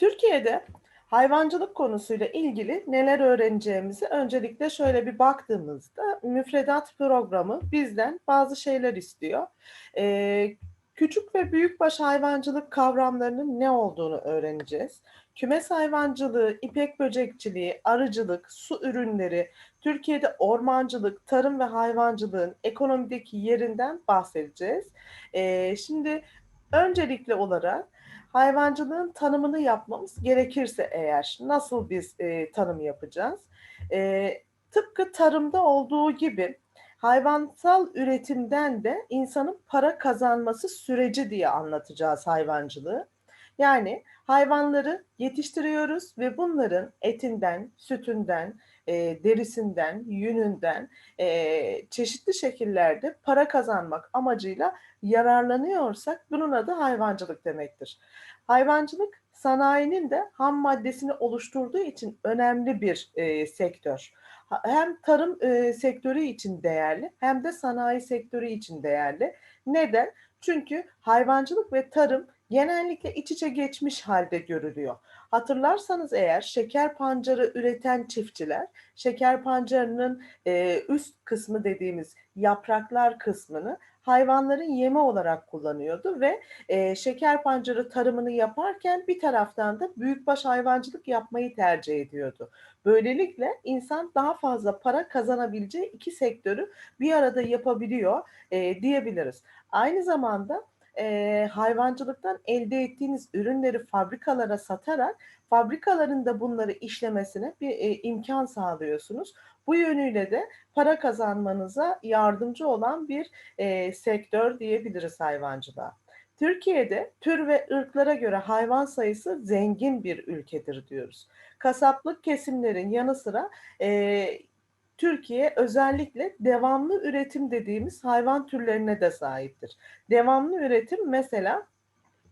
Türkiye'de hayvancılık konusuyla ilgili neler öğreneceğimizi öncelikle şöyle bir baktığımızda müfredat programı bizden bazı şeyler istiyor. Ee, küçük ve büyükbaş hayvancılık kavramlarının ne olduğunu öğreneceğiz. Kümes hayvancılığı, ipek böcekçiliği, arıcılık, su ürünleri, Türkiye'de ormancılık, tarım ve hayvancılığın ekonomideki yerinden bahsedeceğiz. Ee, şimdi öncelikli olarak hayvancılığın tanımını yapmamız gerekirse eğer nasıl biz e, tanım yapacağız? E, tıpkı tarımda olduğu gibi hayvansal üretimden de insanın para kazanması süreci diye anlatacağız hayvancılığı. Yani hayvanları yetiştiriyoruz ve bunların etinden, sütünden, e, derisinden, yününden e, çeşitli şekillerde para kazanmak amacıyla yararlanıyorsak bunun adı hayvancılık demektir. Hayvancılık sanayinin de ham maddesini oluşturduğu için önemli bir e, sektör. Hem tarım e, sektörü için değerli hem de sanayi sektörü için değerli. Neden? Çünkü hayvancılık ve tarım genellikle iç içe geçmiş halde görülüyor. Hatırlarsanız eğer şeker pancarı üreten çiftçiler şeker pancarının e, üst kısmı dediğimiz yapraklar kısmını hayvanların yeme olarak kullanıyordu ve e, şeker pancarı tarımını yaparken bir taraftan da büyükbaş hayvancılık yapmayı tercih ediyordu. Böylelikle insan daha fazla para kazanabileceği iki sektörü bir arada yapabiliyor e, diyebiliriz. Aynı zamanda e, hayvancılıktan elde ettiğiniz ürünleri fabrikalara satarak fabrikaların da bunları işlemesine bir e, imkan sağlıyorsunuz. Bu yönüyle de para kazanmanıza yardımcı olan bir e, sektör diyebiliriz hayvancılığa. Türkiye'de tür ve ırklara göre hayvan sayısı zengin bir ülkedir diyoruz. Kasaplık kesimlerin yanı sıra e, Türkiye özellikle devamlı üretim dediğimiz hayvan türlerine de sahiptir. Devamlı üretim mesela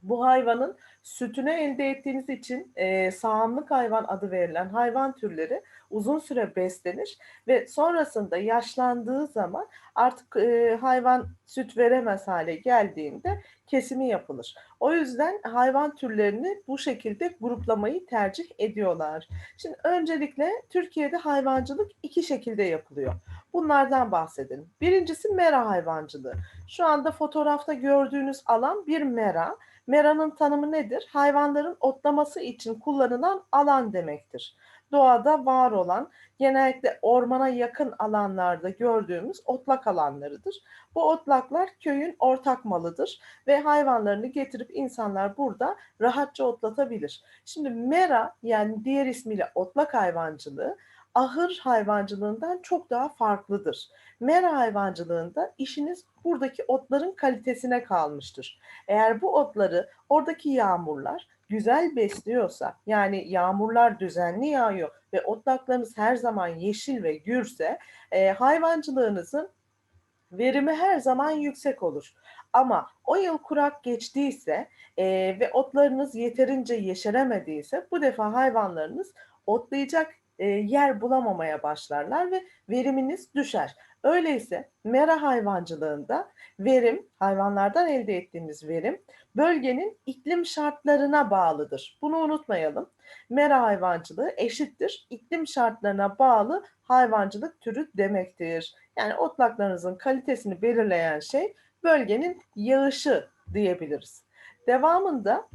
bu hayvanın sütünü elde ettiğiniz için e, sağımlık hayvan adı verilen hayvan türleri uzun süre beslenir ve sonrasında yaşlandığı zaman artık e, hayvan süt veremez hale geldiğinde kesimi yapılır. O yüzden hayvan türlerini bu şekilde gruplamayı tercih ediyorlar. Şimdi öncelikle Türkiye'de hayvancılık iki şekilde yapılıyor. Bunlardan bahsedelim. Birincisi mera hayvancılığı. Şu anda fotoğrafta gördüğünüz alan bir mera. Mera'nın tanımı nedir? Hayvanların otlaması için kullanılan alan demektir. Doğada var olan, genellikle ormana yakın alanlarda gördüğümüz otlak alanlarıdır. Bu otlaklar köyün ortak malıdır ve hayvanlarını getirip insanlar burada rahatça otlatabilir. Şimdi mera yani diğer ismiyle otlak hayvancılığı ahır hayvancılığından çok daha farklıdır. Mera hayvancılığında işiniz buradaki otların kalitesine kalmıştır. Eğer bu otları oradaki yağmurlar güzel besliyorsa yani yağmurlar düzenli yağıyor ve otlaklarınız her zaman yeşil ve gürse e, hayvancılığınızın verimi her zaman yüksek olur. Ama o yıl kurak geçtiyse e, ve otlarınız yeterince yeşeremediyse bu defa hayvanlarınız otlayacak e, yer bulamamaya başlarlar ve veriminiz düşer. Öyleyse mera hayvancılığında verim, hayvanlardan elde ettiğimiz verim bölgenin iklim şartlarına bağlıdır. Bunu unutmayalım. Mera hayvancılığı eşittir iklim şartlarına bağlı hayvancılık türü demektir. Yani otlaklarınızın kalitesini belirleyen şey bölgenin yağışı diyebiliriz. Devamında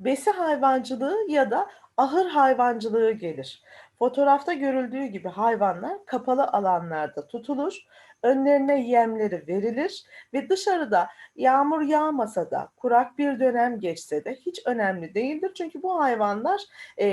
besi hayvancılığı ya da ahır hayvancılığı gelir. Fotoğrafta görüldüğü gibi hayvanlar kapalı alanlarda tutulur, önlerine yemleri verilir ve dışarıda yağmur yağmasa da kurak bir dönem geçse de hiç önemli değildir. Çünkü bu hayvanlar e,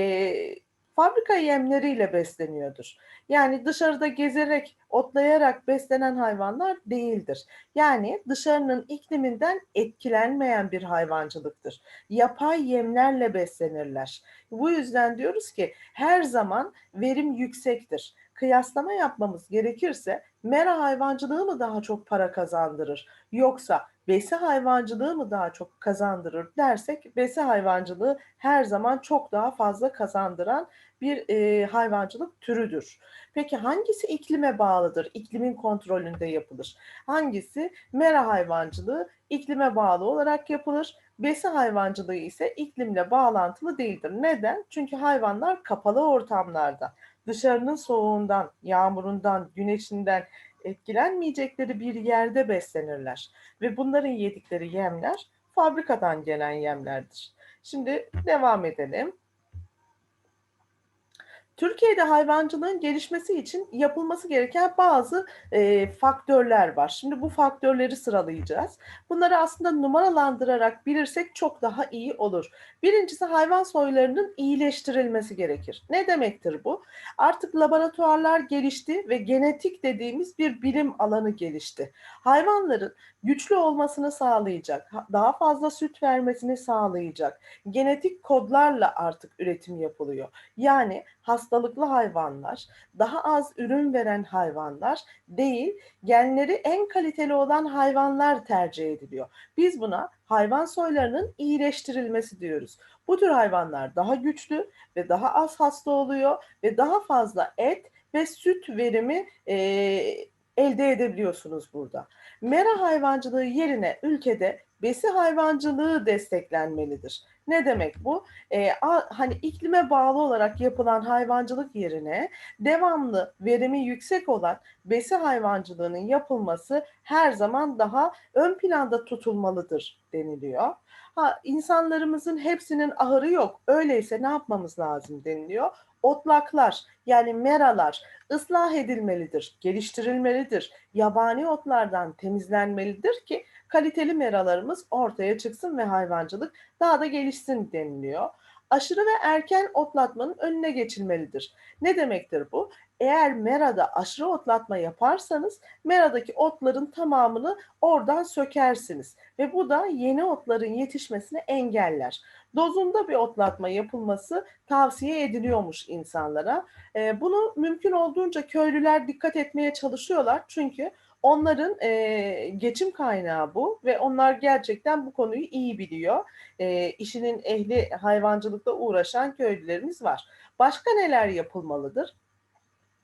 fabrika yemleriyle besleniyordur. Yani dışarıda gezerek, otlayarak beslenen hayvanlar değildir. Yani dışarının ikliminden etkilenmeyen bir hayvancılıktır. Yapay yemlerle beslenirler. Bu yüzden diyoruz ki her zaman verim yüksektir. Kıyaslama yapmamız gerekirse mera hayvancılığı mı daha çok para kazandırır yoksa besi hayvancılığı mı daha çok kazandırır dersek besi hayvancılığı her zaman çok daha fazla kazandıran bir e, hayvancılık türüdür. Peki hangisi iklime bağlıdır? İklimin kontrolünde yapılır. Hangisi? Mera hayvancılığı iklime bağlı olarak yapılır. Besi hayvancılığı ise iklimle bağlantılı değildir. Neden? Çünkü hayvanlar kapalı ortamlarda dışarının soğuğundan, yağmurundan, güneşinden etkilenmeyecekleri bir yerde beslenirler. Ve bunların yedikleri yemler fabrikadan gelen yemlerdir. Şimdi devam edelim. Türkiye'de hayvancılığın gelişmesi için yapılması gereken bazı e, faktörler var. Şimdi bu faktörleri sıralayacağız. Bunları aslında numaralandırarak bilirsek çok daha iyi olur. Birincisi hayvan soylarının iyileştirilmesi gerekir. Ne demektir bu? Artık laboratuvarlar gelişti ve genetik dediğimiz bir bilim alanı gelişti. Hayvanların güçlü olmasını sağlayacak, daha fazla süt vermesini sağlayacak genetik kodlarla artık üretim yapılıyor. Yani hastalıklı hayvanlar, daha az ürün veren hayvanlar değil, genleri en kaliteli olan hayvanlar tercih ediliyor. Biz buna hayvan soylarının iyileştirilmesi diyoruz. Bu tür hayvanlar daha güçlü ve daha az hasta oluyor ve daha fazla et ve süt verimi e, elde edebiliyorsunuz burada. Mera hayvancılığı yerine ülkede besi hayvancılığı desteklenmelidir. Ne demek bu? E, hani iklime bağlı olarak yapılan hayvancılık yerine devamlı verimi yüksek olan besi hayvancılığının yapılması her zaman daha ön planda tutulmalıdır deniliyor. Ha, insanlarımızın hepsinin ahırı yok. Öyleyse ne yapmamız lazım deniliyor. Otlaklar yani meralar ıslah edilmelidir, geliştirilmelidir. Yabani otlardan temizlenmelidir ki kaliteli meralarımız ortaya çıksın ve hayvancılık daha da gelişsin deniliyor. Aşırı ve erken otlatmanın önüne geçilmelidir. Ne demektir bu? Eğer merada aşırı otlatma yaparsanız meradaki otların tamamını oradan sökersiniz ve bu da yeni otların yetişmesini engeller. Dozunda bir otlatma yapılması tavsiye ediliyormuş insanlara. Bunu mümkün olduğunca köylüler dikkat etmeye çalışıyorlar çünkü Onların e, geçim kaynağı bu ve onlar gerçekten bu konuyu iyi biliyor. E, işinin ehli hayvancılıkla uğraşan köylülerimiz var. Başka neler yapılmalıdır?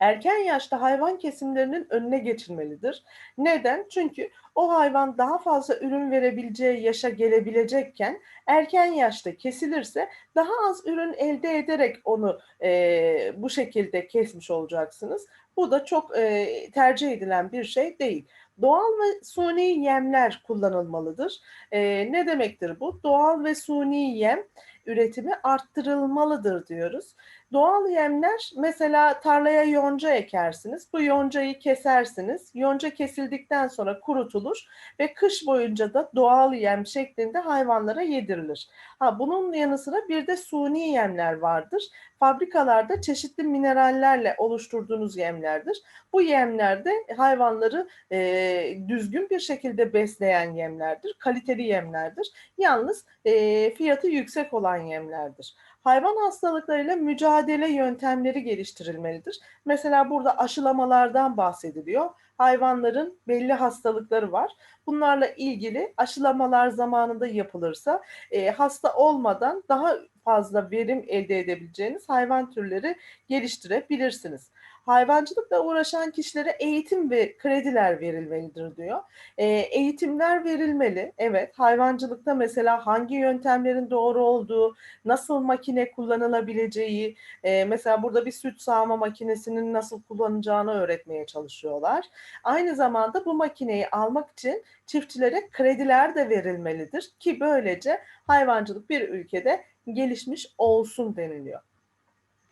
Erken yaşta hayvan kesimlerinin önüne geçilmelidir. Neden? Çünkü o hayvan daha fazla ürün verebileceği yaşa gelebilecekken erken yaşta kesilirse daha az ürün elde ederek onu e, bu şekilde kesmiş olacaksınız. Bu da çok e, tercih edilen bir şey değil. Doğal ve suni yemler kullanılmalıdır. E, ne demektir bu? Doğal ve suni yem üretimi arttırılmalıdır diyoruz. Doğal yemler mesela tarlaya yonca ekersiniz. Bu yoncayı kesersiniz. Yonca kesildikten sonra kurutulur ve kış boyunca da doğal yem şeklinde hayvanlara yedirilir. Ha bunun yanı sıra bir de suni yemler vardır. Fabrikalarda çeşitli minerallerle oluşturduğunuz yemlerdir. Bu yemler de hayvanları e, düzgün bir şekilde besleyen yemlerdir. Kaliteli yemlerdir. Yalnız e, fiyatı yüksek olan yemlerdir hayvan hastalıklarıyla mücadele yöntemleri geliştirilmelidir. Mesela burada aşılamalardan bahsediliyor. Hayvanların belli hastalıkları var. Bunlarla ilgili aşılamalar zamanında yapılırsa e, hasta olmadan daha fazla verim elde edebileceğiniz hayvan türleri geliştirebilirsiniz hayvancılıkla uğraşan kişilere eğitim ve krediler verilmelidir diyor. E, eğitimler verilmeli. Evet, hayvancılıkta mesela hangi yöntemlerin doğru olduğu, nasıl makine kullanılabileceği, e, mesela burada bir süt sağma makinesinin nasıl kullanacağını öğretmeye çalışıyorlar. Aynı zamanda bu makineyi almak için çiftçilere krediler de verilmelidir ki böylece hayvancılık bir ülkede gelişmiş olsun deniliyor.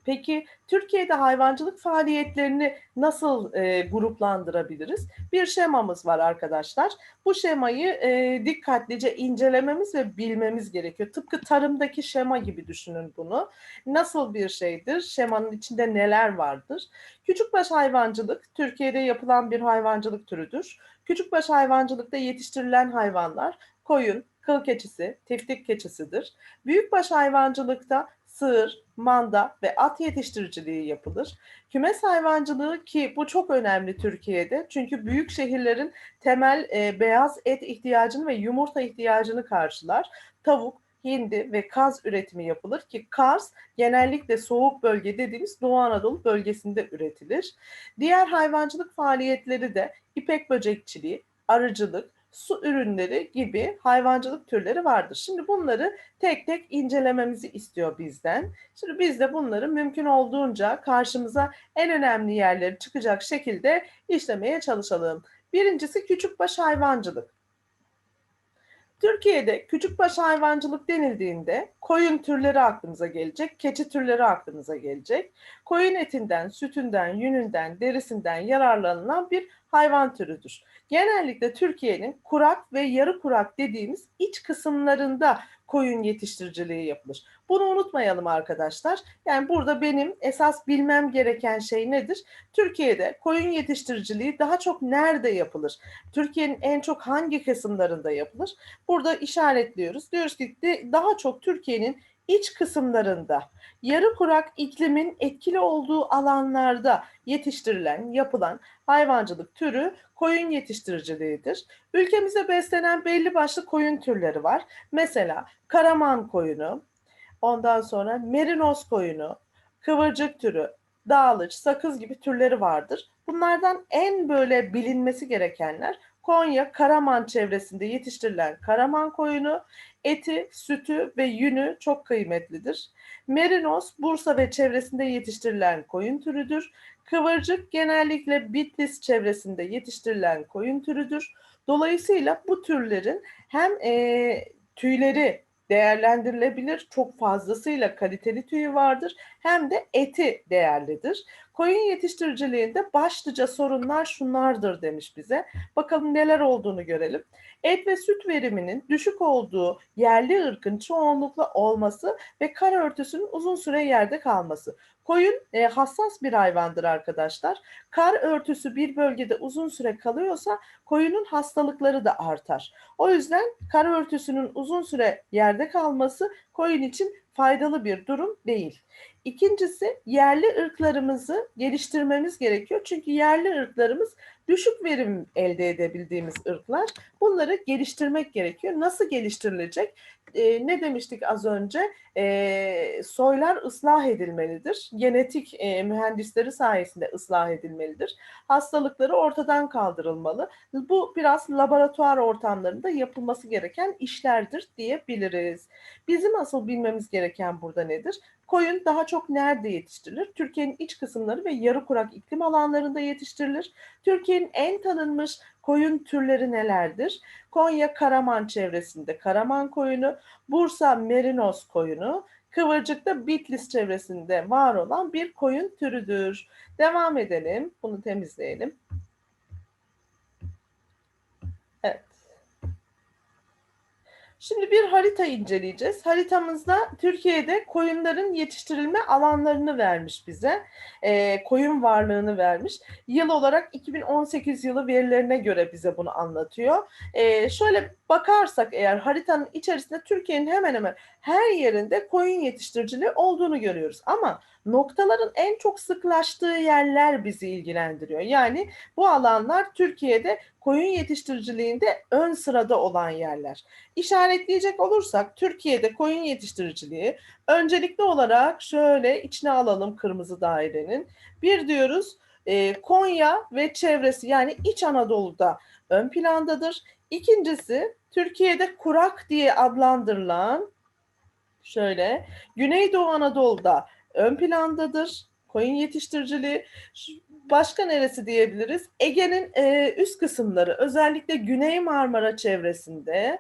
Peki Türkiye'de hayvancılık faaliyetlerini nasıl e, gruplandırabiliriz? Bir şemamız var arkadaşlar. Bu şemayı e, dikkatlice incelememiz ve bilmemiz gerekiyor. Tıpkı tarımdaki şema gibi düşünün bunu. Nasıl bir şeydir? Şemanın içinde neler vardır? Küçükbaş hayvancılık Türkiye'de yapılan bir hayvancılık türüdür. Küçükbaş hayvancılıkta yetiştirilen hayvanlar koyun, kıl keçisi, tiftik keçisidir. Büyükbaş hayvancılıkta sığır, manda ve at yetiştiriciliği yapılır. Kümes hayvancılığı ki bu çok önemli Türkiye'de çünkü büyük şehirlerin temel e, beyaz et ihtiyacını ve yumurta ihtiyacını karşılar. Tavuk, hindi ve kaz üretimi yapılır ki kaz genellikle soğuk bölge dediğimiz Doğu Anadolu bölgesinde üretilir. Diğer hayvancılık faaliyetleri de ipek böcekçiliği, arıcılık, su ürünleri gibi hayvancılık türleri vardır. Şimdi bunları tek tek incelememizi istiyor bizden. Şimdi biz de bunları mümkün olduğunca karşımıza en önemli yerleri çıkacak şekilde işlemeye çalışalım. Birincisi küçükbaş hayvancılık. Türkiye'de küçükbaş hayvancılık denildiğinde koyun türleri aklımıza gelecek, keçi türleri aklımıza gelecek. Koyun etinden, sütünden, yününden, derisinden yararlanılan bir hayvan türüdür. Genellikle Türkiye'nin kurak ve yarı kurak dediğimiz iç kısımlarında koyun yetiştiriciliği yapılır. Bunu unutmayalım arkadaşlar. Yani burada benim esas bilmem gereken şey nedir? Türkiye'de koyun yetiştiriciliği daha çok nerede yapılır? Türkiye'nin en çok hangi kısımlarında yapılır? Burada işaretliyoruz. Diyoruz ki daha çok Türkiye'nin iç kısımlarında yarı kurak iklimin etkili olduğu alanlarda yetiştirilen, yapılan hayvancılık türü koyun yetiştiriciliğidir. Ülkemizde beslenen belli başlı koyun türleri var. Mesela Karaman koyunu, ondan sonra merinos koyunu, kıvırcık türü, dağlıç, sakız gibi türleri vardır. Bunlardan en böyle bilinmesi gerekenler Konya Karaman çevresinde yetiştirilen Karaman koyunu, eti, sütü ve yünü çok kıymetlidir. Merinos Bursa ve çevresinde yetiştirilen koyun türüdür. Kıvırcık genellikle Bitlis çevresinde yetiştirilen koyun türüdür. Dolayısıyla bu türlerin hem e, tüyleri değerlendirilebilir. Çok fazlasıyla kaliteli tüyü vardır. Hem de eti değerlidir. Koyun yetiştiriciliğinde başlıca sorunlar şunlardır demiş bize. Bakalım neler olduğunu görelim. Et ve süt veriminin düşük olduğu yerli ırkın çoğunlukla olması ve kar örtüsünün uzun süre yerde kalması. Koyun e, hassas bir hayvandır arkadaşlar. Kar örtüsü bir bölgede uzun süre kalıyorsa koyunun hastalıkları da artar. O yüzden kar örtüsünün uzun süre yerde kalması koyun için faydalı bir durum değil. İkincisi yerli ırklarımızı geliştirmemiz gerekiyor. Çünkü yerli ırklarımız düşük verim elde edebildiğimiz ırklar. Bunları geliştirmek gerekiyor. Nasıl geliştirilecek? e, ne demiştik az önce? E, soylar ıslah edilmelidir. Genetik e, mühendisleri sayesinde ıslah edilmelidir. Hastalıkları ortadan kaldırılmalı. Bu biraz laboratuvar ortamlarında yapılması gereken işlerdir diyebiliriz. Bizim asıl bilmemiz gereken burada nedir? Koyun daha çok nerede yetiştirilir? Türkiye'nin iç kısımları ve yarı kurak iklim alanlarında yetiştirilir. Türkiye'nin en tanınmış koyun türleri nelerdir? Konya Karaman çevresinde Karaman koyunu, Bursa Merinos koyunu, Kıvırcık'ta Bitlis çevresinde var olan bir koyun türüdür. Devam edelim. Bunu temizleyelim. Şimdi bir harita inceleyeceğiz. Haritamızda Türkiye'de koyunların yetiştirilme alanlarını vermiş bize. E, koyun varlığını vermiş. Yıl olarak 2018 yılı verilerine göre bize bunu anlatıyor. E, şöyle bakarsak eğer haritanın içerisinde Türkiye'nin hemen hemen her yerinde koyun yetiştiriciliği olduğunu görüyoruz. Ama noktaların en çok sıklaştığı yerler bizi ilgilendiriyor. Yani bu alanlar Türkiye'de koyun yetiştiriciliğinde ön sırada olan yerler. İşaretleyecek olursak Türkiye'de koyun yetiştiriciliği öncelikli olarak şöyle içine alalım kırmızı dairenin. Bir diyoruz e, Konya ve çevresi yani İç Anadolu'da ön plandadır. İkincisi Türkiye'de kurak diye adlandırılan şöyle Güneydoğu Anadolu'da ön plandadır. Koyun yetiştiriciliği başka neresi diyebiliriz? Ege'nin e, üst kısımları özellikle Güney Marmara çevresinde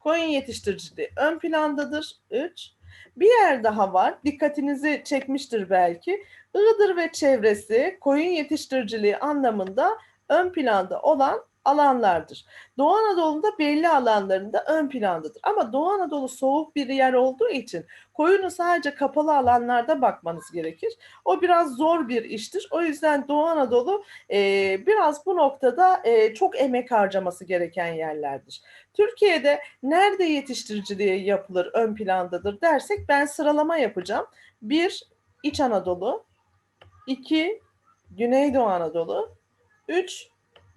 koyun yetiştiriciliği ön plandadır. 3. Bir yer daha var. Dikkatinizi çekmiştir belki. Iğdır ve çevresi koyun yetiştiriciliği anlamında ön planda olan alanlardır. Doğu Anadolu'da belli alanlarında ön plandadır. Ama Doğu Anadolu soğuk bir yer olduğu için koyunu sadece kapalı alanlarda bakmanız gerekir. O biraz zor bir iştir. O yüzden Doğu Anadolu e, biraz bu noktada e, çok emek harcaması gereken yerlerdir. Türkiye'de nerede yetiştiriciliği yapılır ön plandadır dersek ben sıralama yapacağım. Bir İç Anadolu, iki Güneydoğu Anadolu, üç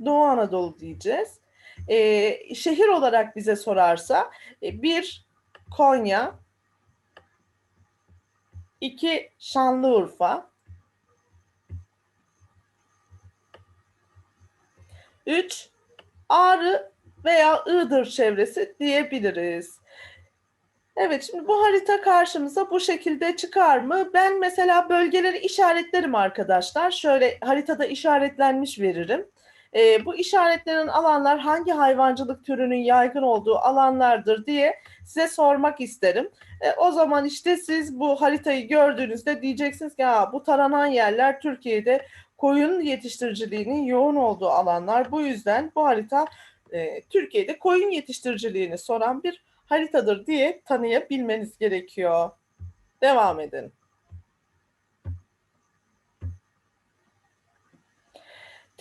Doğu Anadolu diyeceğiz. E, şehir olarak bize sorarsa e, bir Konya, iki Şanlıurfa, üç Ağrı veya Iğdır çevresi diyebiliriz. Evet, şimdi bu harita karşımıza bu şekilde çıkar mı? Ben mesela bölgeleri işaretlerim arkadaşlar. Şöyle haritada işaretlenmiş veririm. E, bu işaretlenen alanlar hangi hayvancılık türünün yaygın olduğu alanlardır diye size sormak isterim. E, o zaman işte siz bu haritayı gördüğünüzde diyeceksiniz ki bu taranan yerler Türkiye'de koyun yetiştiriciliğinin yoğun olduğu alanlar. Bu yüzden bu harita e, Türkiye'de koyun yetiştiriciliğini soran bir haritadır diye tanıyabilmeniz gerekiyor. Devam edin.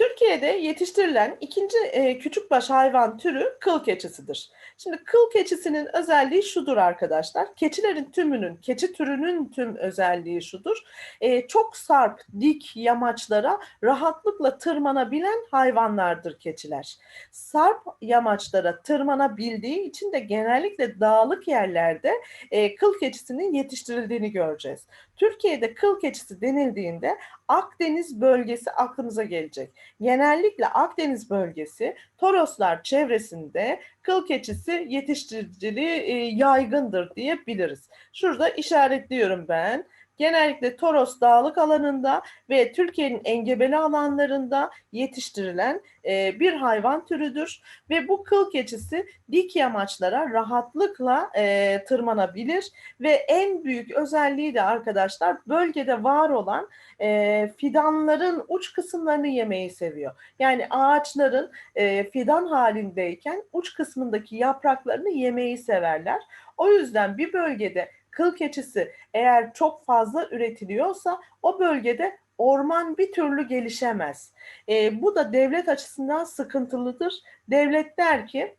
Türkiye'de yetiştirilen ikinci e, küçükbaş hayvan türü kıl keçisidir. Şimdi kıl keçisinin özelliği şudur arkadaşlar. Keçilerin tümünün, keçi türünün tüm özelliği şudur. E, çok sarp, dik yamaçlara rahatlıkla tırmanabilen hayvanlardır keçiler. Sarp yamaçlara tırmanabildiği için de genellikle dağlık yerlerde e, kıl keçisinin yetiştirildiğini göreceğiz. Türkiye'de kıl keçisi denildiğinde Akdeniz bölgesi aklımıza gelecek. Genellikle Akdeniz bölgesi Toroslar çevresinde kıl keçisi yetiştiriciliği e, yaygındır diyebiliriz. Şurada işaretliyorum ben genellikle Toros dağlık alanında ve Türkiye'nin engebeli alanlarında yetiştirilen e, bir hayvan türüdür ve bu kıl keçisi dik yamaçlara rahatlıkla e, tırmanabilir ve en büyük özelliği de arkadaşlar bölgede var olan e, fidanların uç kısımlarını yemeyi seviyor. Yani ağaçların e, fidan halindeyken uç kısmındaki yapraklarını yemeyi severler. O yüzden bir bölgede kıl keçisi eğer çok fazla üretiliyorsa o bölgede orman bir türlü gelişemez. E, bu da devlet açısından sıkıntılıdır. Devlet der ki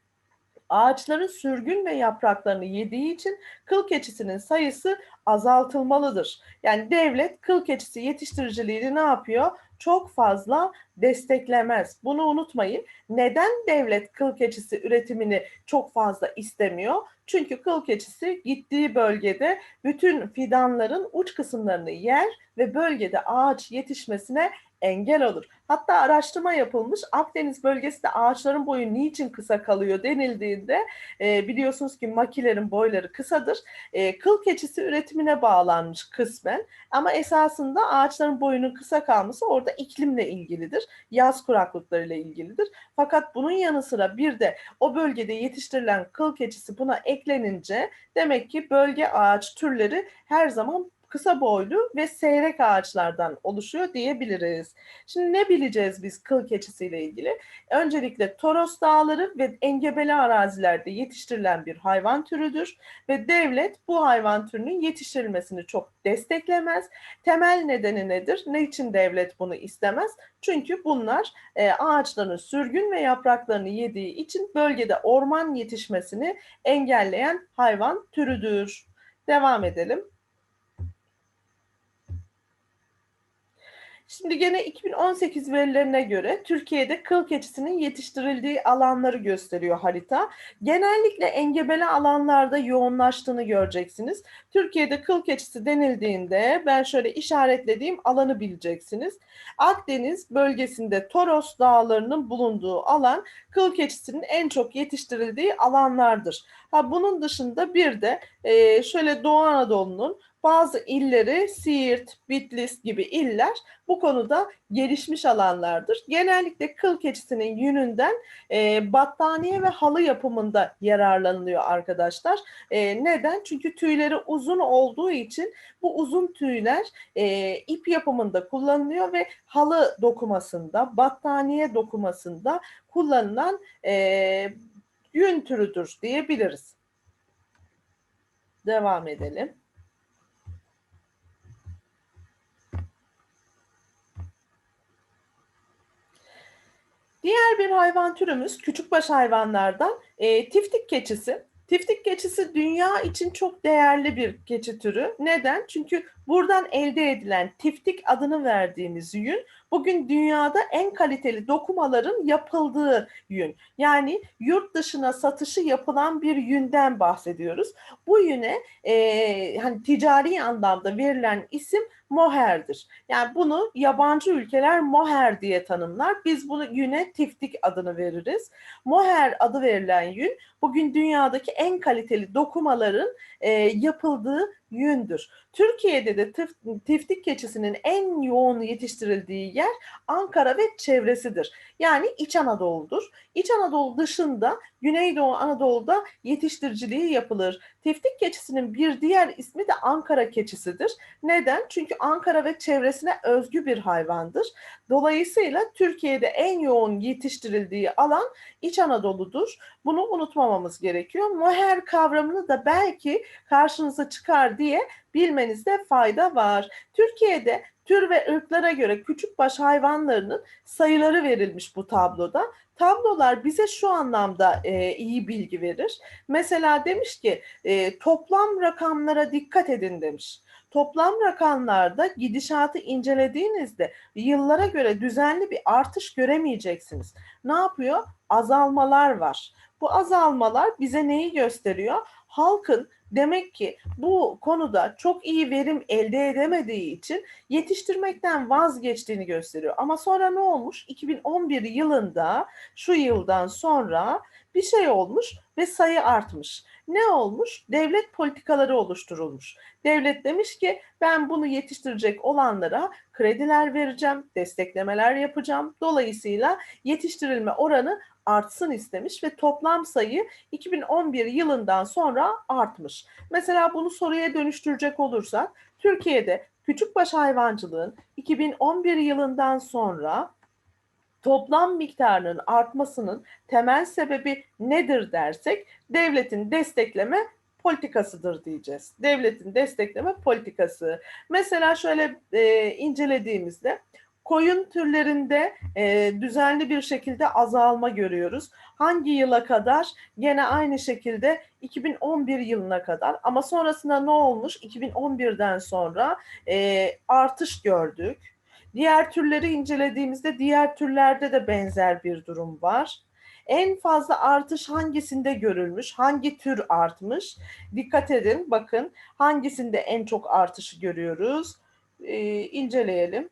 ağaçların sürgün ve yapraklarını yediği için kıl keçisinin sayısı azaltılmalıdır. Yani devlet kıl keçisi yetiştiriciliğini ne yapıyor? Çok fazla desteklemez. Bunu unutmayın. Neden devlet kıl keçisi üretimini çok fazla istemiyor? Çünkü kıl keçisi gittiği bölgede bütün fidanların uç kısımlarını yer ve bölgede ağaç yetişmesine engel olur. Hatta araştırma yapılmış Akdeniz bölgesinde ağaçların boyu niçin kısa kalıyor denildiğinde e, biliyorsunuz ki makilerin boyları kısadır. E, kıl keçisi üretimine bağlanmış kısmen ama esasında ağaçların boyunun kısa kalması orada iklimle ilgilidir. Yaz kuraklıklarıyla ilgilidir. Fakat bunun yanı sıra bir de o bölgede yetiştirilen kıl keçisi buna eklenince demek ki bölge ağaç türleri her zaman kısa boylu ve seyrek ağaçlardan oluşuyor diyebiliriz. Şimdi ne bileceğiz biz kıl keçisiyle ilgili? Öncelikle Toros Dağları ve engebeli arazilerde yetiştirilen bir hayvan türüdür ve devlet bu hayvan türünün yetiştirilmesini çok desteklemez. Temel nedeni nedir? Ne için devlet bunu istemez? Çünkü bunlar e, ağaçların sürgün ve yapraklarını yediği için bölgede orman yetişmesini engelleyen hayvan türüdür. Devam edelim. Şimdi gene 2018 verilerine göre Türkiye'de kıl keçisinin yetiştirildiği alanları gösteriyor harita. Genellikle engebeli alanlarda yoğunlaştığını göreceksiniz. Türkiye'de kıl keçisi denildiğinde ben şöyle işaretlediğim alanı bileceksiniz. Akdeniz bölgesinde Toros dağlarının bulunduğu alan kıl keçisinin en çok yetiştirildiği alanlardır. Ha bunun dışında bir de e, şöyle Doğu Anadolu'nun bazı illeri Siirt, Bitlis gibi iller bu konuda gelişmiş alanlardır. Genellikle kıl keçisinin yününden e, battaniye ve halı yapımında yararlanılıyor arkadaşlar. E, neden? Çünkü tüyleri uzun olduğu için bu uzun tüyler e, ip yapımında kullanılıyor ve halı dokumasında, battaniye dokumasında kullanılan e, yün türüdür diyebiliriz. Devam edelim. Diğer bir hayvan türümüz küçükbaş hayvanlardan e, tiftik keçisi. Tiftik keçisi dünya için çok değerli bir keçi türü. Neden? Çünkü Buradan elde edilen tiftik adını verdiğimiz yün bugün dünyada en kaliteli dokumaların yapıldığı yün. Yani yurt dışına satışı yapılan bir yünden bahsediyoruz. Bu yüne e, hani ticari anlamda verilen isim moherdir. Yani bunu yabancı ülkeler moher diye tanımlar. Biz bunu yüne tiftik adını veririz. Moher adı verilen yün bugün dünyadaki en kaliteli dokumaların e, yapıldığı yündür. Türkiye'de de tif, tiftik keçisinin en yoğun yetiştirildiği yer Ankara ve çevresidir. Yani İç Anadolu'dur. İç Anadolu dışında Güneydoğu Anadolu'da yetiştiriciliği yapılır. Tiftik keçisinin bir diğer ismi de Ankara keçisidir. Neden? Çünkü Ankara ve çevresine özgü bir hayvandır. Dolayısıyla Türkiye'de en yoğun yetiştirildiği alan İç Anadolu'dur. Bunu unutmamamız gerekiyor. Moher kavramını da belki karşınıza çıkar diye bilmenizde fayda var. Türkiye'de tür ve ırklara göre küçükbaş hayvanlarının sayıları verilmiş bu tabloda. Tablolar bize şu anlamda e, iyi bilgi verir. Mesela demiş ki e, toplam rakamlara dikkat edin demiş. Toplam rakamlarda gidişatı incelediğinizde yıllara göre düzenli bir artış göremeyeceksiniz. Ne yapıyor? Azalmalar var. Bu azalmalar bize neyi gösteriyor? Halkın demek ki bu konuda çok iyi verim elde edemediği için yetiştirmekten vazgeçtiğini gösteriyor. Ama sonra ne olmuş? 2011 yılında şu yıldan sonra bir şey olmuş ve sayı artmış. Ne olmuş? Devlet politikaları oluşturulmuş. Devlet demiş ki ben bunu yetiştirecek olanlara krediler vereceğim, desteklemeler yapacağım. Dolayısıyla yetiştirilme oranı artsın istemiş ve toplam sayı 2011 yılından sonra artmış. Mesela bunu soruya dönüştürecek olursak Türkiye'de küçükbaş hayvancılığın 2011 yılından sonra toplam miktarının artmasının temel sebebi nedir dersek devletin destekleme politikasıdır diyeceğiz. Devletin destekleme politikası. Mesela şöyle e, incelediğimizde koyun türlerinde e, düzenli bir şekilde azalma görüyoruz. Hangi yıla kadar? Gene aynı şekilde 2011 yılına kadar ama sonrasında ne olmuş? 2011'den sonra e, artış gördük. Diğer türleri incelediğimizde diğer türlerde de benzer bir durum var. En fazla artış hangisinde görülmüş? Hangi tür artmış? Dikkat edin, bakın hangisinde en çok artışı görüyoruz? Ee, inceleyelim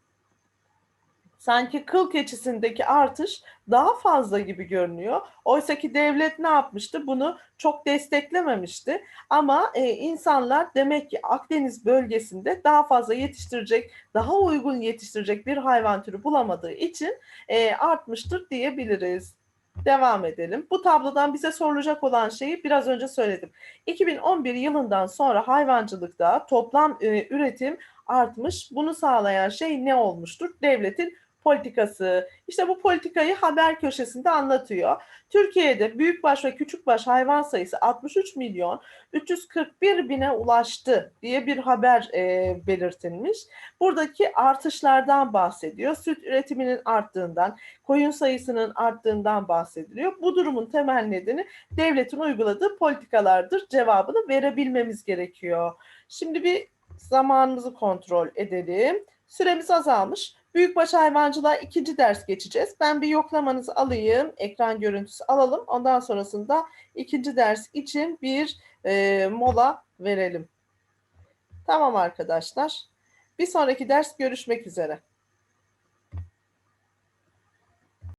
sanki kıl keçisindeki artış daha fazla gibi görünüyor. Oysa ki devlet ne yapmıştı? Bunu çok desteklememişti. Ama e, insanlar demek ki Akdeniz bölgesinde daha fazla yetiştirecek, daha uygun yetiştirecek bir hayvan türü bulamadığı için e, artmıştır diyebiliriz. Devam edelim. Bu tablodan bize sorulacak olan şeyi biraz önce söyledim. 2011 yılından sonra hayvancılıkta toplam e, üretim artmış. Bunu sağlayan şey ne olmuştur? Devletin politikası. İşte bu politikayı haber köşesinde anlatıyor. Türkiye'de büyükbaş ve küçükbaş hayvan sayısı 63 milyon 341 bine ulaştı diye bir haber e, belirtilmiş. Buradaki artışlardan bahsediyor. Süt üretiminin arttığından, koyun sayısının arttığından bahsediliyor. Bu durumun temel nedeni devletin uyguladığı politikalardır. Cevabını verebilmemiz gerekiyor. Şimdi bir zamanımızı kontrol edelim. Süremiz azalmış. Büyükbaş hayvancılığa ikinci ders geçeceğiz. Ben bir yoklamanızı alayım. Ekran görüntüsü alalım. Ondan sonrasında ikinci ders için bir e, mola verelim. Tamam arkadaşlar. Bir sonraki ders görüşmek üzere.